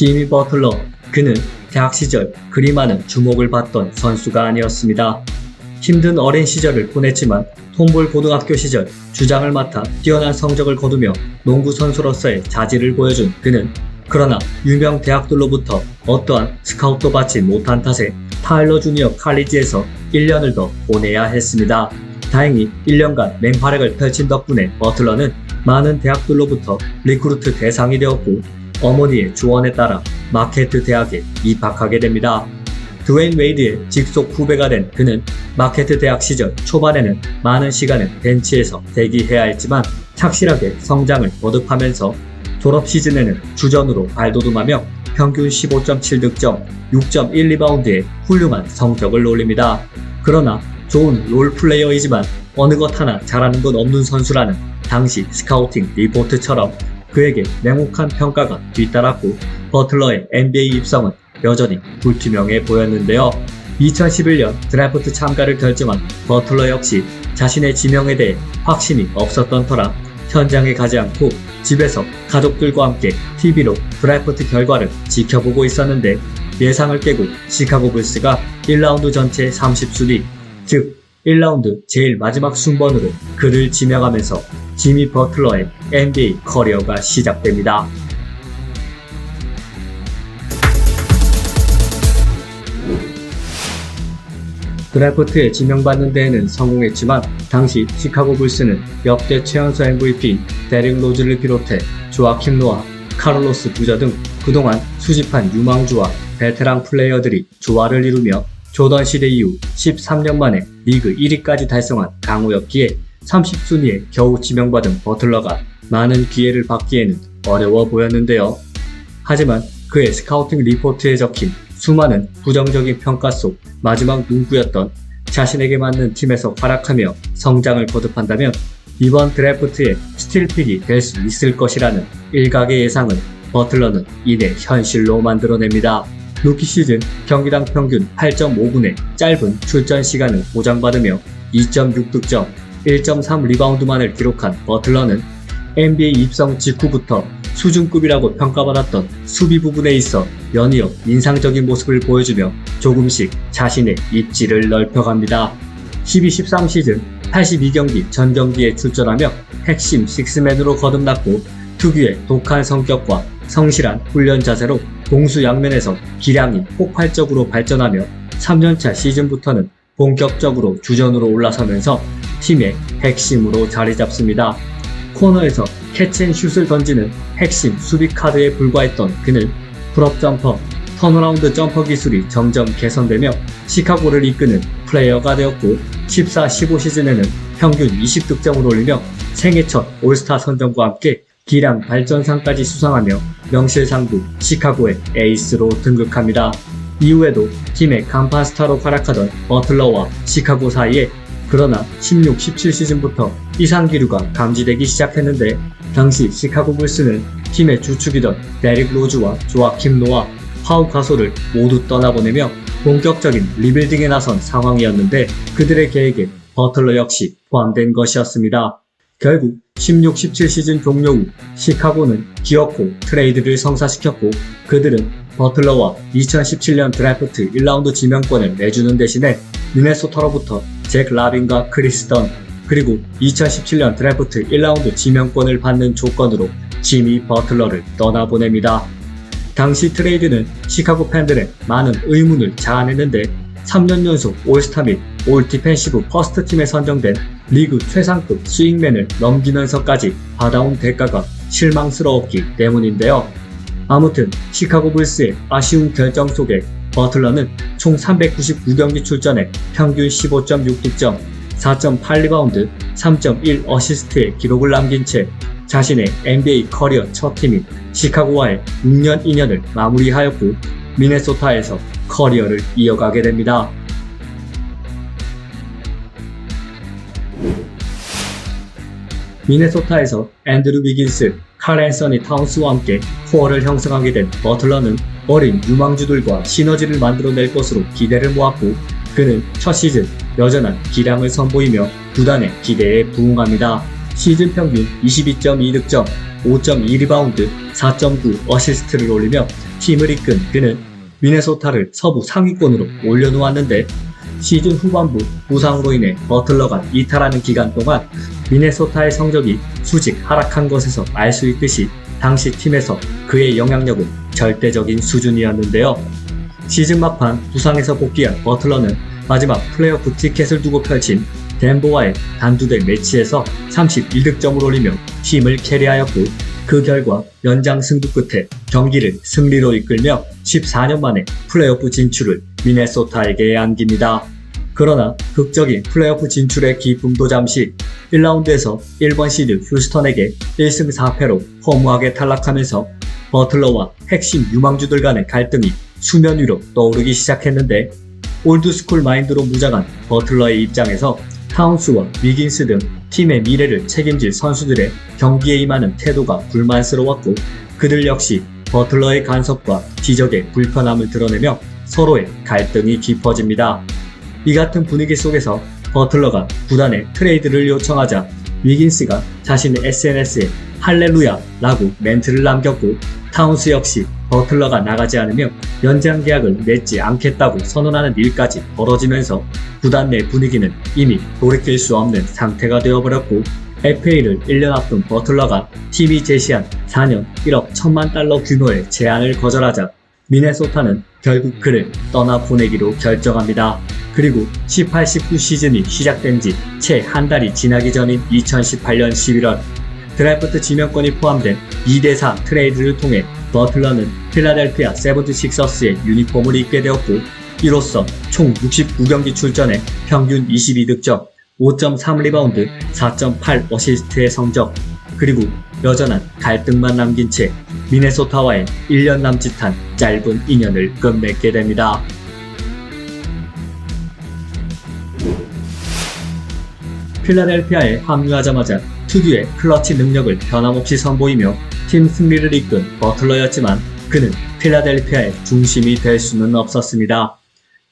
지미 버틀러, 그는 대학 시절 그리 많은 주목을 받던 선수가 아니었습니다. 힘든 어린 시절을 보냈지만 톰볼 고등학교 시절 주장을 맡아 뛰어난 성적을 거두며 농구 선수로서의 자질을 보여준 그는 그러나 유명 대학들로부터 어떠한 스카웃도 받지 못한 탓에 타일러 주니어 칼리지에서 1년을 더 보내야 했습니다. 다행히 1년간 맹활약을 펼친 덕분에 버틀러는 많은 대학들로부터 리크루트 대상이 되었고 어머니의 조언에 따라 마케트 대학에 입학하게 됩니다. 드웨인 웨이드의 직속 후배가 된 그는 마케트 대학 시절 초반에는 많은 시간을 벤치에서 대기해야 했지만 착실하게 성장을 거듭하면서 졸업 시즌에는 주전으로 발돋움하며 평균 15.7 득점, 6.1 리바운드의 훌륭한 성적을 올립니다. 그러나 좋은 롤 플레이어이지만 어느 것 하나 잘하는 건 없는 선수라는 당시 스카우팅 리포트처럼 그에게 냉혹한 평가가 뒤따랐고 버틀러의 NBA 입성은 여전히 불투명해 보였는데요. 2011년 드래프트 참가를 결정한 버틀러 역시 자신의 지명에 대해 확신이 없었던 터라 현장에 가지 않고 집에서 가족들과 함께 TV로 드래프트 결과를 지켜보고 있었는데 예상을 깨고 시카고 불스가 1라운드 전체 30순위, 즉 1라운드 제일 마지막 순번으로 그를 지명하면서 지미 버틀러의 NBA 커리어가 시작됩니다. 드래프트에 지명받는 데에는 성공했지만 당시 시카고 불스는 역대 최연소 MVP 데릭 로즈를 비롯해 조아킴 노아, 카를로스 부저 등 그동안 수집한 유망주와 베테랑 플레이어들이 조화를 이루며 조던 시대 이후 13년 만에 리그 1위까지 달성한 강호였기에 30순위에 겨우 지명받은 버틀러가 많은 기회를 받기에는 어려워 보였는데요. 하지만 그의 스카우팅 리포트에 적힌 수많은 부정적인 평가 속 마지막 문구였던 자신에게 맞는 팀에서 활약하며 성장을 거듭한다면 이번 드래프트의 스틸픽이 될 수 있을 것이라는 일각의 예상을 버틀러는 이내 현실로 만들어냅니다. 루키 시즌 경기당 평균 8.5분의 짧은 출전 시간을 보장받으며 2.6득점, 1.3 리바운드만을 기록한 버틀러는 NBA 입성 직후부터 수준급이라고 평가받았던 수비 부분에 있어 연이어 인상적인 모습을 보여주며 조금씩 자신의 입지를 넓혀갑니다. 12-13 시즌 82경기 전 경기에 출전하며 핵심 식스맨으로 거듭났고 특유의 독한 성격과 성실한 훈련 자세로 공수 양면에서 기량이 폭발적으로 발전하며 3년차 시즌부터는 본격적으로 주전으로 올라서면서 팀의 핵심으로 자리 잡습니다. 코너에서 캐치앤슛을 던지는 핵심 수비 카드에 불과했던 그는 풀업 점퍼, 턴어라운드 점퍼 기술이 점점 개선되며 시카고를 이끄는 플레이어가 되었고 14-15 시즌에는 평균 20득점을 올리며 생애 첫 올스타 선정과 함께 기량 발전상까지 수상하며 명실상부 시카고의 에이스로 등극합니다. 이후에도 팀의 간판 스타로 활약하던 버틀러와 시카고 사이에 그러나 16, 17 시즌부터 이상 기류가 감지되기 시작했는데 당시 시카고 불스는 팀의 주축이던 데릭 로즈와 조아킴 노아, 파우 가소를 모두 떠나보내며 본격적인 리빌딩에 나선 상황이었는데 그들의 계획에 버틀러 역시 포함된 것이었습니다. 결국 16, 17 시즌 종료 후 시카고는 기어코 트레이드를 성사시켰고 그들은 버틀러와 2017년 드래프트 1라운드 지명권을 내주는 대신에 미네소타로부터 잭 라빈과 크리스 던 그리고 2017년 드래프트 1라운드 지명권을 받는 조건으로 지미 버틀러를 떠나보냅니다. 당시 트레이드는 시카고 팬들의 많은 의문을 자아냈는데 3년 연속 올스타 및 올 디펜시브 퍼스트 팀에 선정된 리그 최상급 스윙맨을 넘기면서까지 받아온 대가가 실망스러웠기 때문인데요. 아무튼 시카고 불스의 아쉬운 결정 속에 버틀러는 총 399경기 출전에 평균 15.6득점, 4.8리바운드, 3.1 어시스트의 기록을 남긴 채 자신의 NBA 커리어 첫 팀인 시카고와의 6년 2년을 마무리하였고 미네소타에서 커리어를 이어가게 됩니다. 미네소타에서 앤드루 비긴스, 칼 앤서니 타운스와 함께 코어를 형성하게 된 버틀러는 어린 유망주들과 시너지를 만들어낼 것으로 기대를 모았고 그는 첫 시즌 여전한 기량을 선보이며 구단의 기대에 부응합니다. 시즌 평균 22.2득점, 5.2리바운드, 4.9 어시스트를 올리며 팀을 이끈 그는 미네소타를 서부 상위권으로 올려놓았는데 시즌 후반부 부상으로 인해 버틀러가 이탈하는 기간 동안 미네소타의 성적이 수직 하락한 것에서 알 수 있듯이 당시 팀에서 그의 영향력은 절대적인 수준이었는데요. 시즌 막판 부상에서 복귀한 버틀러는 마지막 플레이오프 티켓을 두고 펼친 덴버와의 단두대 매치에서 31득점을 올리며 팀을 캐리하였고 그 결과 연장 승부 끝에 경기를 승리로 이끌며 14년 만에 플레이오프 진출을 미네소타에게 안깁니다. 그러나 극적인 플레이오프 진출의 기쁨도 잠시 1라운드에서 1번 시드 휴스턴에게 1승 4패로 허무하게 탈락하면서 버틀러와 핵심 유망주들 간의 갈등이 수면 위로 떠오르기 시작했는데 올드스쿨 마인드로 무장한 버틀러의 입장에서 타운스와 위긴스 등 팀의 미래를 책임질 선수들의 경기에 임하는 태도가 불만스러웠고 그들 역시 버틀러의 간섭과 지적에 불편함을 드러내며 서로의 갈등이 깊어집니다. 이 같은 분위기 속에서 버틀러가 구단에 트레이드를 요청하자 위긴스가 자신의 SNS에 할렐루야 라고 멘트를 남겼고 타운스 역시 버틀러가 나가지 않으면 연장 계약을 맺지 않겠다고 선언하는 일까지 벌어지면서 구단 내 분위기는 이미 돌이킬 수 없는 상태가 되어버렸고 FA를 1년 앞둔 버틀러가 팀이 제시한 4년 1억 1천만 달러 규모의 제안을 거절하자 미네소타는 결국 그를 떠나 보내기로 결정합니다. 그리고 18-19 시즌이 시작된 지 채 한 달이 지나기 전인 2018년 11월 드래프트 지명권이 포함된 2대4 트레이드를 통해 버틀러는 필라델피아 세븐티식서스의 유니폼을 입게 되었고 이로써 총 69경기 출전에 평균 22득점, 5.3 리바운드, 4.8 어시스트의 성적 그리고 여전한 갈등만 남긴 채 미네소타와의 1년 남짓한 짧은 인연을 끝맺게 됩니다. 필라델피아에 합류하자마자 특유의 클러치 능력을 변함없이 선보이며 팀 승리를 이끈 버틀러였지만 그는 필라델피아의 중심이 될 수는 없었습니다.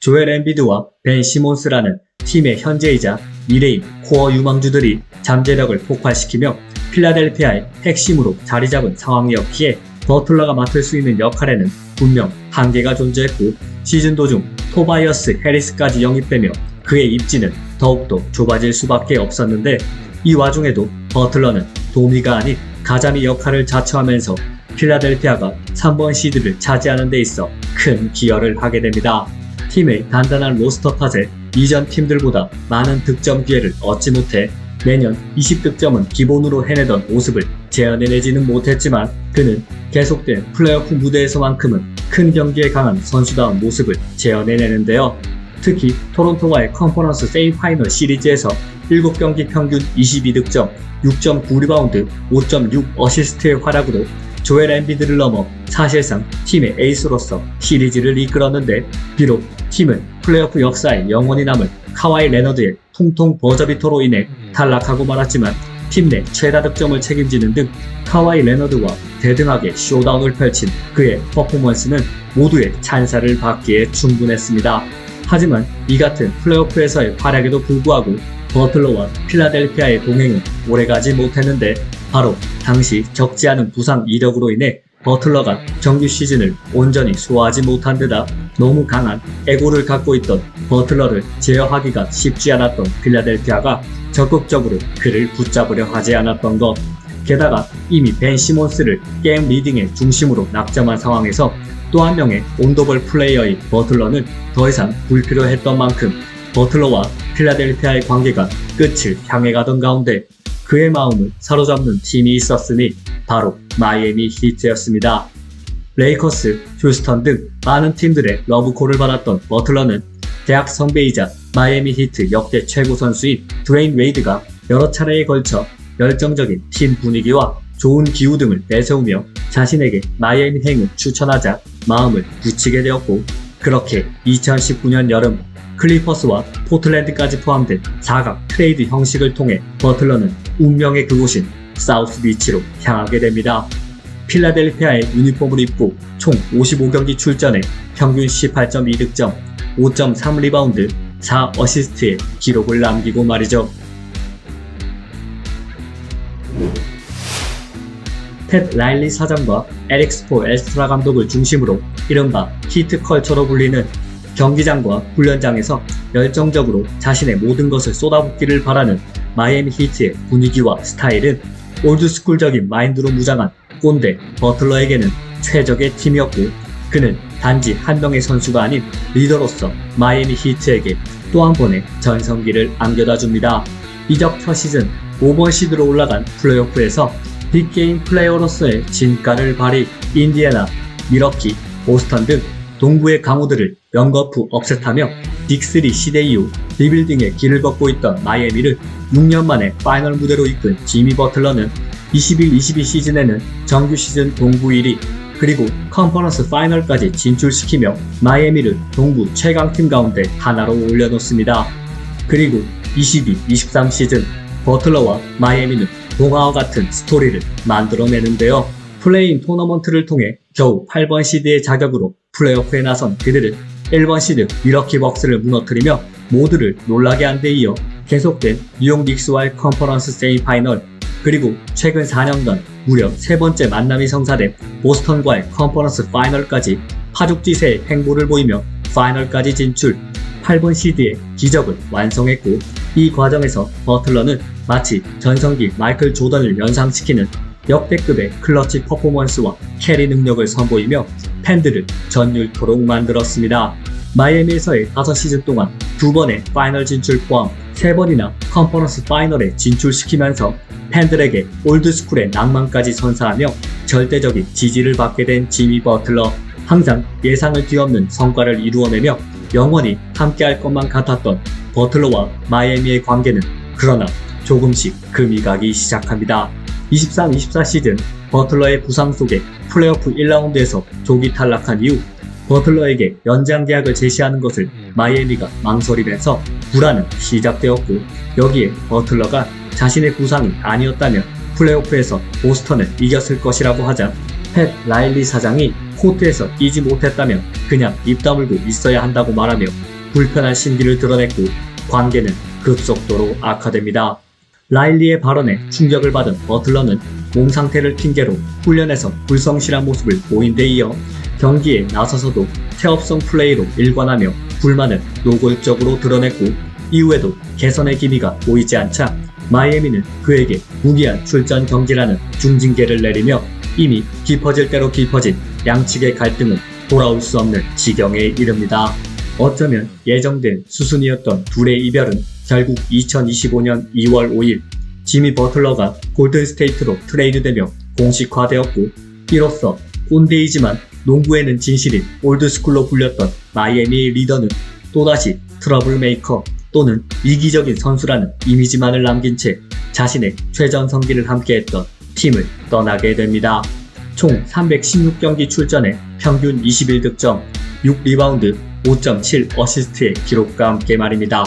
조엘 엠비드와 벤 시몬스라는 팀의 현재이자 미래인 코어 유망주들이 잠재력을 폭발시키며 필라델피아의 핵심으로 자리 잡은 상황이었기에 버틀러가 맡을 수 있는 역할에는 분명 한계가 존재했고 시즌 도중 토바이어스 해리스까지 영입되며 그의 입지는 더욱더 좁아질 수밖에 없었는데 이 와중에도 버틀러는 도미가 아닌 가자미 역할을 자처하면서 필라델피아가 3번 시드를 차지하는 데 있어 큰 기여를 하게 됩니다. 팀의 단단한 로스터 탓에 이전 팀들보다 많은 득점 기회를 얻지 못해 매년 20득점은 기본으로 해내던 모습을 재현해내지는 못했지만 그는 계속된 플레이오프 무대에서만큼은 큰 경기에 강한 선수다운 모습을 재현해내는데요. 특히 토론토와의 컨퍼런스 세미파이널 시리즈에서 7경기 평균 22득점, 6.9리바운드, 5.6 어시스트의 활약으로 조엘 엠비드를 넘어 사실상 팀의 에이스로서 시리즈를 이끌었는데 비록 팀은 플레이오프 역사에 영원히 남을 카와이 레너드의 통통 버저비터로 인해 탈락하고 말았지만 팀 내 최다 득점을 책임지는 등 카와이 레너드와 대등하게 쇼다운을 펼친 그의 퍼포먼스는 모두의 찬사를 받기에 충분했습니다. 하지만 이 같은 플레이오프에서의 활약에도 불구하고 버틀러와 필라델피아의 동행은 오래가지 못했는데 바로 당시 적지 않은 부상 이력으로 인해 버틀러가 정규 시즌을 온전히 소화하지 못한 데다 너무 강한 애고를 갖고 있던 버틀러를 제어하기가 쉽지 않았던 필라델피아가 적극적으로 그를 붙잡으려 하지 않았던 것. 게다가 이미 벤 시몬스를 게임 리딩의 중심으로 낙점한 상황에서 또 한 명의 온더벌 플레이어인 버틀러는 더 이상 불필요했던 만큼 버틀러와 필라델피아의 관계가 끝을 향해 가던 가운데 그의 마음을 사로잡는 팀이 있었으니 바로 마이애미 히트였습니다. 레이커스, 휴스턴 등 많은 팀들의 러브콜을 받았던 버틀러는 대학 선배이자 마이애미 히트 역대 최고 선수인 드웨인 웨이드가 여러 차례에 걸쳐 열정적인 팀 분위기와 좋은 기후 등을 내세우며 자신에게 마이애미 행을 추천하자 마음을 굳히게 되었고 그렇게 2019년 여름 클리퍼스와 포틀랜드까지 포함된 사각 트레이드 형식을 통해 버틀러는 운명의 그곳인 사우스 비치로 향하게 됩니다. 필라델피아의 유니폼을 입고 총 55경기 출전에 평균 18.2득점, 5.3 리바운드, 4 어시스트의 기록을 남기고 말이죠. 팻 라일리 사장과 에릭 스포 엘스트라 감독을 중심으로 이른바 히트 컬처로 불리는 경기장과 훈련장에서 열정적으로 자신의 모든 것을 쏟아붓기를 바라는 마이애미 히트의 분위기와 스타일은 올드스쿨적인 마인드로 무장한 꼰대 버틀러에게는 최적의 팀이었고 그는 단지 한 명의 선수가 아닌 리더로서 마이애미 히트에게 또 한 번의 전성기를 안겨다 줍니다. 이적 첫 시즌 5번 시드로 올라간 플레이오프에서 빅게임 플레이어로서의 진가를 발휘 인디애나, 미러키, 보스턴 등 동부의 강호들을 연거푸 업셋하며 빅3 시대 이후 리빌딩의 길을 걷고 있던 마이애미를 6년 만에 파이널 무대로 이끈 지미 버틀러는 21-22 시즌에는 정규 시즌 동부 1위 그리고 컨퍼런스 파이널까지 진출시키며 마이애미를 동부 최강팀 가운데 하나로 올려놓습니다. 그리고 22-23 시즌 버틀러와 마이애미는 동화와 같은 스토리를 만들어내는데요. 플레인 토너먼트를 통해 겨우 8번 시드의 자격으로 플레이오프에 나선 그들은 1번 시드 미러키 벅스를 무너뜨리며 모두를 놀라게 한 데 이어 계속된 뉴욕 닉스와의 컨퍼런스 세미파이널 그리고 최근 4년간 무려 세 번째 만남이 성사된 보스턴과의 컨퍼런스 파이널까지 파죽지세의 행보를 보이며 파이널까지 진출 8번 시드의 기적을 완성했고 이 과정에서 버틀러는 마치 전성기 마이클 조던을 연상시키는 역대급의 클러치 퍼포먼스와 캐리 능력을 선보이며 팬들을 전율토록 만들었습니다. 마이애미에서의 5시즌 동안 두 번의 파이널 진출 포함 3번이나 컨퍼런스 파이널에 진출시키면서 팬들에게 올드스쿨의 낭만까지 선사하며 절대적인 지지를 받게 된 지미 버틀러 항상 예상을 뒤엎는 성과를 이루어내며 영원히 함께할 것만 같았던 버틀러와 마이애미의 관계는 그러나 조금씩 금이 가기 시작합니다. 23-24 시즌 버틀러의 부상 속에 플레이오프 1라운드에서 조기 탈락한 이후 버틀러에게 연장 계약을 제시하는 것을 마이애미가 망설이면서 불안은 시작되었고 여기에 버틀러가 자신의 부상이 아니었다면 플레이오프에서 보스턴을 이겼을 것이라고 하자 팻 라일리 사장이 코트에서 뛰지 못했다면 그냥 입 다물고 있어야 한다고 말하며 불편한 심기를 드러냈고 관계는 급속도로 악화됩니다. 라일리의 발언에 충격을 받은 버틀러는 몸 상태를 핑계로 훈련에서 불성실한 모습을 보인 데 이어 경기에 나서서도 태업성 플레이로 일관하며 불만을 노골적으로 드러냈고 이후에도 개선의 기미가 보이지 않자 마이애미는 그에게 무기한 출전 경기라는 중징계를 내리며 이미 깊어질 대로 깊어진 양측의 갈등은 돌아올 수 없는 지경에 이릅니다. 어쩌면 예정된 수순이었던 둘의 이별은 결국 2025년 2월 5일 지미 버틀러가 골든스테이트로 트레이드되며 공식화되었고 이로써 꼰대이지만 농구에는 진실인 올드스쿨로 불렸던 마이애미의 리더는 또다시 트러블메이커 또는 이기적인 선수라는 이미지만을 남긴 채 자신의 최전 성기를 함께했던 팀을 떠나게 됩니다. 총 316경기 출전에 평균 21득점, 6리바운드, 5.7 어시스트의 기록과 함께 말입니다.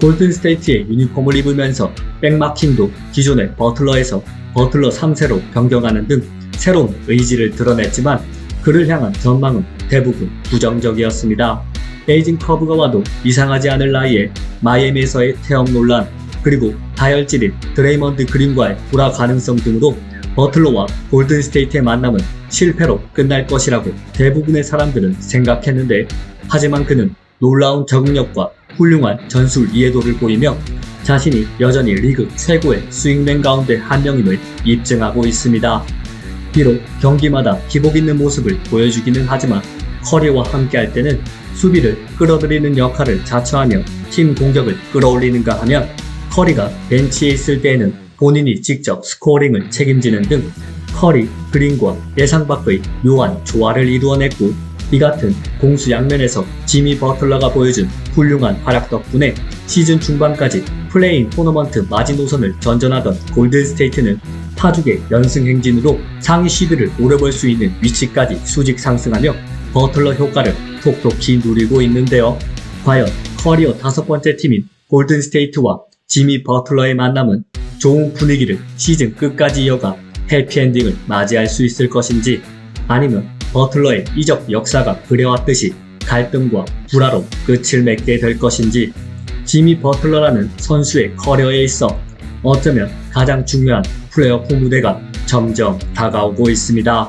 골든스테이트의 유니폼을 입으면서 백마킹도 기존의 버틀러에서 버틀러 3세로 변경하는 등 새로운 의지를 드러냈지만 그를 향한 전망은 대부분 부정적이었습니다. 베이징 커브가 와도 이상하지 않을 나이에 마이애미에서의 태업 논란 그리고 다혈질인 드레이먼드 그린과의 불화 가능성 등으로 버틀러와 골든스테이트의 만남은 실패로 끝날 것이라고 대부분의 사람들은 생각했는데 하지만 그는 놀라운 적응력과 훌륭한 전술 이해도를 보이며 자신이 여전히 리그 최고의 스윙맨 가운데 한 명임을 입증하고 있습니다. 비록 경기마다 기복 있는 모습을 보여주기는 하지만 커리와 함께할 때는 수비를 끌어들이는 역할을 자처하며 팀 공격을 끌어올리는가 하면 커리가 벤치에 있을 때에는 본인이 직접 스코어링을 책임지는 등 커리, 그린과 예상 밖의 묘한 조화를 이루어냈고 이 같은 공수 양면에서 지미 버틀러가 보여준 훌륭한 활약 덕분에 시즌 중반까지 플레인 토너먼트 마지노선을 전전하던 골든스테이트는 파죽의 연승 행진으로 상위 시드를 노려볼 수 있는 위치까지 수직 상승하며 버틀러 효과를 톡톡히 누리고 있는데요. 과연 커리어 다섯 번째 팀인 골든스테이트와 지미 버틀러의 만남은 좋은 분위기를 시즌 끝까지 이어가 해피엔딩을 맞이할 수 있을 것인지 아니면 버틀러의 이적 역사가 그려왔듯이 갈등과 불화로 끝을 맺게 될 것인지 지미 버틀러라는 선수의 커리어에 있어 어쩌면 가장 중요한 플레이오프 무대가 점점 다가오고 있습니다.